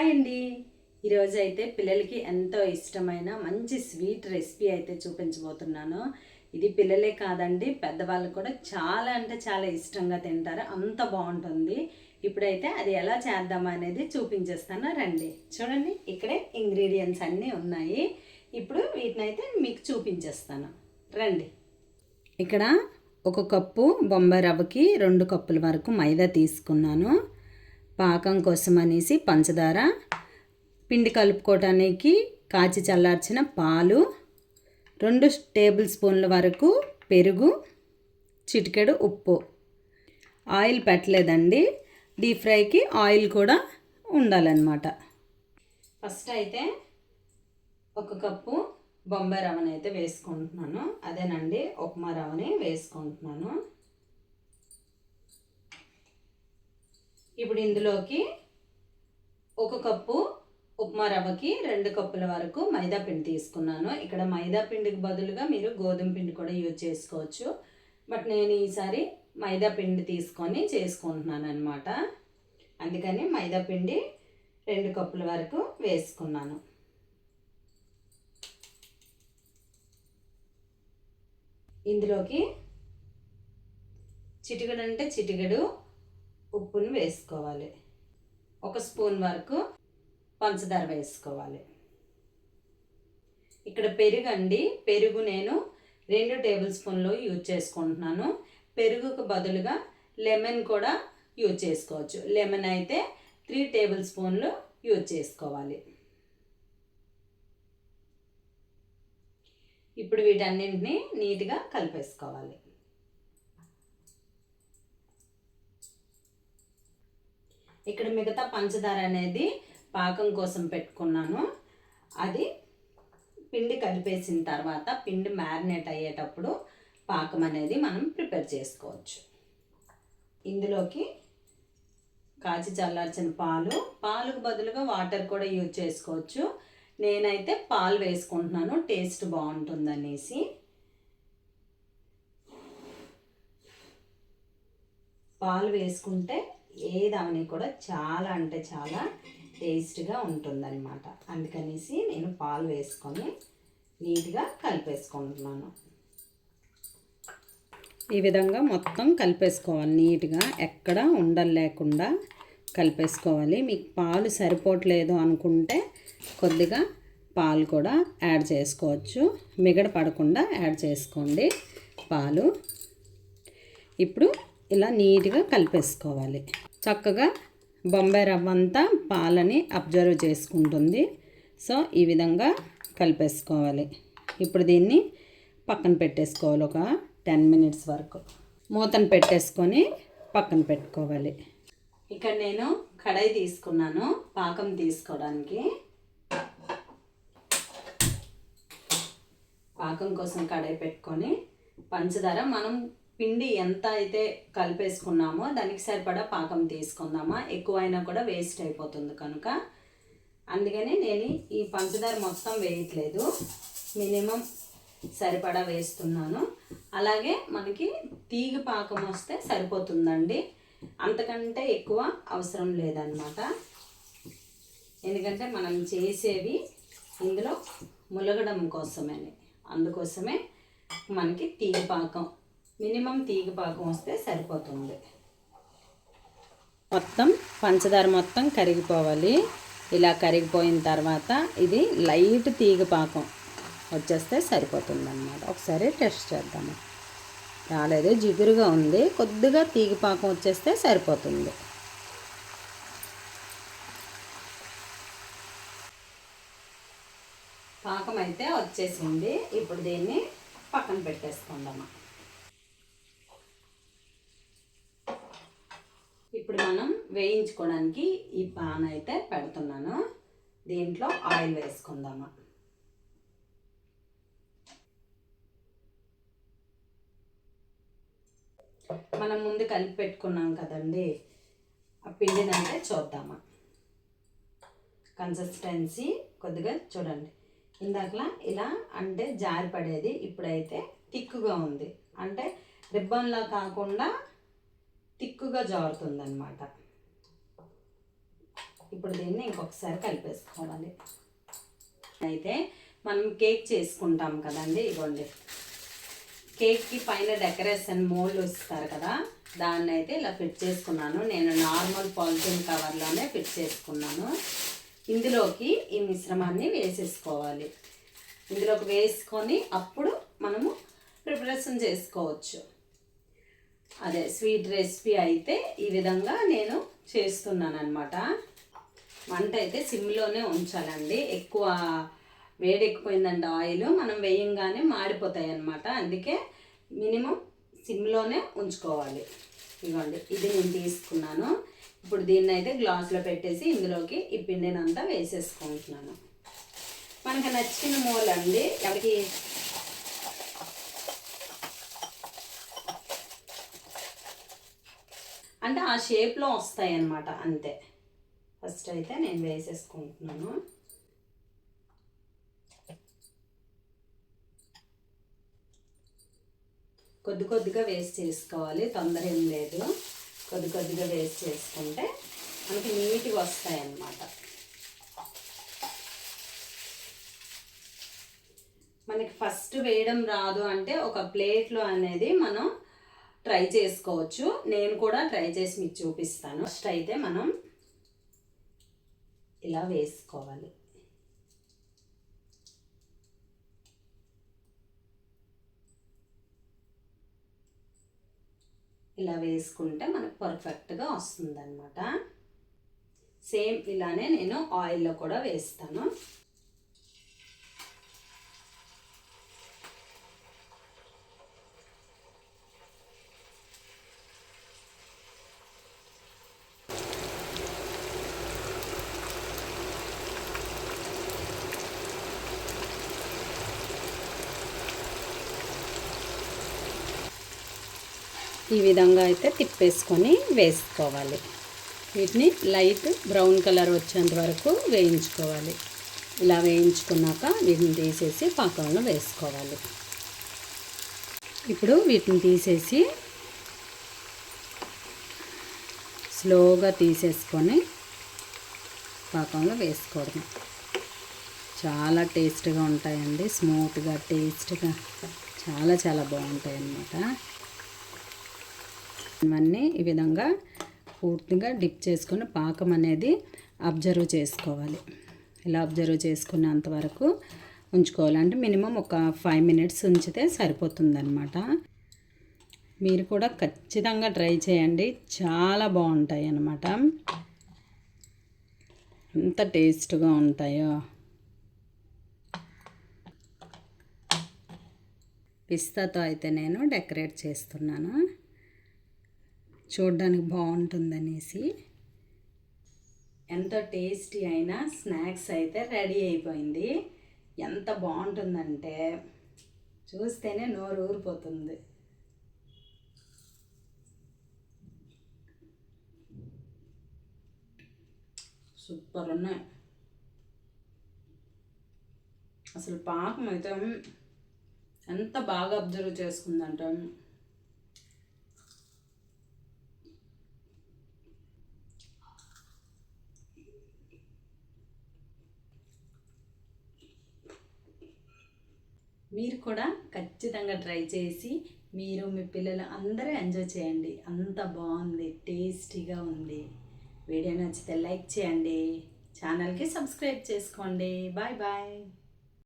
Hi అండి ఈరోజు అయితే పిల్లలకి ఎంతో ఇష్టమైన మంచి స్వీట్ రెసిపీ అయితే చూపించబోతున్నాను. ఇది పిల్లలే కాదండి పెద్దవాళ్ళు కూడా చాలా అంటే చాలా ఇష్టంగా తింటారు. అంత బాగుంటుంది. ఇప్పుడైతే అది ఎలా చేద్దామా అనేది చూపించేస్తాను. రండి. చూడండి ఇక్కడే ఇంగ్రీడియంట్స్ అన్నీ ఉన్నాయి. ఇప్పుడు వీటిని అయితే మీకు చూపించేస్తాను. రండి. ఇక్కడ ఒక కప్పు బొంబాయి రవ్వకి రెండు కప్పుల వరకు మైదా తీసుకున్నాను. పాకం కోసం అనేసి పంచదార పిండి కలుపుకోవటానికి కాచి చల్లార్చిన పాలు రెండు టేబుల్ స్పూన్ల వరకు పెరుగు చిటికెడు ఉప్పు. ఆయిల్ పెట్టలేదండి. డీప్ ఫ్రైకి ఆయిల్ కూడా ఉండాలన్నమాట. ఫస్ట్ అయితే ఒక కప్పు బొంబాయి రవ్వని అయితే వేసుకుంటున్నాను. అదేనండి ఉప్మా రవ్వని వేసుకుంటున్నాను. ఇప్పుడు ఇందులోకి ఒక కప్పు ఉప్మా రవ్వకి రెండు కప్పుల వరకు మైదా పిండి తీసుకున్నాను. ఇక్కడ మైదా పిండికి బదులుగా మీరు గోధుమ పిండి కూడా యూజ్ చేసుకోవచ్చు. బట్ నేను ఈసారి మైదా పిండి తీసుకొని చేసుకుంటున్నాను అనమాట అందుకని మైదా పిండి రెండు కప్పుల వరకు వేసుకున్నాను. ఇందులోకి చిటికడు అంటే చిటికెడు ఉప్పును వేసుకోవాలి. ఒక స్పూన్ వరకు పంచదార వేసుకోవాలి. ఇక్కడ పెరుగు అండి పెరుగు నేను రెండు టేబుల్ స్పూన్లు యూజ్ చేసుకుంటున్నాను. పెరుగుకు బదులుగా లెమన్ కూడా యూజ్ చేసుకోవచ్చు. లెమన్ అయితే త్రీ టేబుల్ స్పూన్లు యూజ్ చేసుకోవాలి. ఇప్పుడు వీటన్నింటినీ నీట్గా కలిపేసుకోవాలి. ఇక్కడ మిగతా పంచదార అనేది పాకం కోసం పెట్టుకున్నాను. అది పిండి కలిపేసిన తర్వాత పిండి మ్యారినేట్ అయ్యేటప్పుడు పాకం అనేది మనం ప్రిపేర్ చేసుకోవచ్చు. ఇందులోకి కాచి చల్లార్చిన పాలు పాలకు బదులుగా వాటర్ కూడా యూజ్ చేసుకోవచ్చు. నేనైతే పాలు వేసుకుంటున్నాను టేస్ట్ బాగుంటుందనేసి. పాలు వేసుకుంటే ఏదవని కూడా చాలా అంటే చాలా టేస్ట్గా ఉంటుందన్నమాట. అందుకనేసి నేను పాలు వేసుకొని నీట్గా కలిపేసుకుంటున్నాను. ఈ విధంగా మొత్తం కలిపేసుకోవాలి. నీట్గా ఎక్కడ ఉండలు లేకుండా కలిపేసుకోవాలి. మీకు పాలు సరిపోవట్లేదు అనుకుంటే కొద్దిగా పాలు కూడా యాడ్ చేసుకోవచ్చు. మిగడ పడకుండా యాడ్ చేసుకోండి పాలు. ఇప్పుడు ఇలా నీట్గా కలిపేసుకోవాలి. చక్కగా బొంబాయి రవ్వ అంతా పాలని అబ్జర్వ్ చేసుకుంటుంది. సో ఈ విధంగా కలిపేసుకోవాలి. ఇప్పుడు దీన్ని పక్కన పెట్టేసుకోవాలి ఒక టెన్ మినిట్స్ వరకు. మూతను పెట్టేసుకొని పక్కన పెట్టుకోవాలి. ఇక్కడ నేను కడాయి తీసుకున్నాను పాకం తీసుకోవడానికి. పాకం కోసం కడాయి పెట్టుకొని పంచదార మనం పిండి ఎంత అయితే కలిపేసుకున్నామో దానికి సరిపడా పాకం తీసుకుందామా? ఎక్కువైనా కూడా వేస్ట్ అయిపోతుంది కనుక. అందుకని నేను ఈ పంచదార మొత్తం వేయట్లేదు. మినిమం సరిపడా వేస్తున్నాను. అలాగే మనకి తీగ పాకం వస్తే సరిపోతుందండి. అంతకంటే ఎక్కువ అవసరం లేదనమాట ఎందుకంటే మనం చేసేవి ఇందులో ములగడం కోసమే అందుకోసమే మనకి తీగ పాకం మినిమం తీగ పాకం వస్తే సరిపోతుంది. మొత్తం పంచదార మొత్తం కరిగిపోవాలి. ఇలా కరిగిపోయిన తర్వాత ఇది లైట్ తీగ పాకం వచ్చేస్తే సరిపోతుందన్నమాట. ఒకసారి టెస్ట్ చేద్దాము. రాలేదు జిగురుగా ఉంది. కొద్దిగా తీగ పాకం వచ్చేస్తే సరిపోతుంది. పాకం అయితే వచ్చేసింది. ఇప్పుడు దీన్ని పక్కన పెట్టేసుకుందామా ఇప్పుడు మనం వేయించుకోవడానికి ఈ పాన్ అయితే పెడుతున్నాను. దీంట్లో ఆయిల్ వేసుకుందామా. మనం ముందు కలిపి పెట్టుకున్నాం కదండి. ఆ పిండిని చూద్దామా. కన్సిస్టెన్సీ కొద్దిగా చూడండి. ఇందాకలా ఇలా అంటే జారి పడేది ఇప్పుడైతే తిక్కుగా ఉంది. అంటే రిబ్బన్లా కాకుండా తిక్కుగా జారుతుందన్నమాట. ఇప్పుడు దీన్ని ఇంకొకసారి కలిపేసుకోవాలి. అయితే మనం కేక్ చేసుకుంటాం కదండి ఇవ్వండి కేక్కి పైన డెకరేషన్ మోల్డ్ వస్తారు కదా దాన్ని అయితే ఇలా ఫిట్ చేసుకున్నాను. నేను నార్మల్ పాలిథిన్ కవర్లోనే ఫిట్ చేసుకున్నాను. ఇందులోకి ఈ మిశ్రమాన్ని వేసేసుకోవాలి. ఇందులోకి వేసుకొని అప్పుడు మనము ప్రిపరేషన్ చేసుకోవచ్చు. అదే స్వీట్ రెసిపీ అయితే ఈ విధంగా నేను చేస్తున్నాను అనమాట వంట అయితే సిమ్లోనే ఉంచాలండి. ఎక్కువ వేడెక్కిపోయిందండి ఆయిల్ మనం వేయంగానే మాడిపోతాయి అన్నమాట అందుకే మినిమం సిమ్లోనే ఉంచుకోవాలి. ఇవ్వండి ఇది నేను తీసుకున్నాను. ఇప్పుడు దీన్ని అయితే గ్లాస్లో పెట్టేసి ఇందులోకి ఈ పిండినంతా వేసేసుకుంటున్నాను. మనకు నచ్చిన మూలండి ఎవరికి అంటే ఆ షేప్లో వస్తాయి అన్నమాట అంతే. ఫస్ట్ అయితే నేను వేసేసుకుంటున్నాను. కొద్ది కొద్దిగా వేస్ట్ చేసుకోవాలి తొందర ఏం లేదు. కొద్ది కొద్దిగా వేస్ట్ చేసుకుంటే మనకి నీట్గా వస్తాయి అన్నమాట. మనకి ఫస్ట్ వేయడం రాదు అంటే ఒక ప్లేట్లో అనేది మనం ట్రై చేసుకోవచ్చు. నేను కూడా ట్రై చేసి మీకు చూపిస్తాను. ఫస్ట్ అయితే మనం ఇలా వేసుకోవాలి. ఇలా వేసుకుంటే మనకు పర్ఫెక్ట్గా వస్తుందన్నమాట. సేమ్ ఇలానే నేను ఆయిల్లో కూడా వేస్తాను. ఈ విధంగా అయితే తిప్పేసుకొని వేసుకోవాలి. వీటిని లైట్ బ్రౌన్ కలర్ వచ్చేంత వరకు వేయించుకోవాలి. ఇలా వేయించుకున్నాక వీటిని తీసేసి పాకంలో వేసుకోవాలి. ఇప్పుడు వీటిని తీసేసి స్లోగా తీసేసుకొని పాకంలో వేసుకోవడం చాలా టేస్ట్గా ఉంటాయండి స్మూత్గా టేస్ట్గా. చాలా చాలా బాగుంటాయి అన్నమాట ఇవన్నీ ఈ విధంగా పూర్తిగా డిప్ చేసుకొని పాకం అనేది అబ్జర్వ్ చేసుకోవాలి. ఇలా అబ్జర్వ్ చేసుకునేంత వరకు ఉంచుకోవాలి. అంటే మినిమం ఒక ఫైవ్ మినిట్స్ ఉంచితే సరిపోతుందన్నమాట. మీరు కూడా ఖచ్చితంగా ట్రై చేయండి. చాలా బాగుంటాయి అన్నమాట ఎంత టేస్ట్గా ఉంటాయో. పిస్తాతో అయితే నేను డెకరేట్ చేస్తున్నాను. చూడడానికి బాగుంటుందనేసి. ఎంత టేస్టీ అయినా స్నాక్స్ అయితే రెడీ అయిపోయింది. ఎంత బాగుంటుందంటే చూస్తేనే నోరు ఊరిపోతుంది. సూపర్ ఉన్నాయి. అసలు పాకం అయితే ఎంత బాగా అబ్జర్వ్ చేసుకుందంటే మీరు కూడా ఖచ్చితంగా ట్రై చేసి మీరు మీ పిల్లలు అందరూ ఎంజాయ్ చేయండి. అంత బాగుంది టేస్టీగా ఉంది. వీడియో నచ్చితే లైక్ చేయండి. ఛానల్కి సబ్స్క్రైబ్ చేసుకోండి. Bye bye.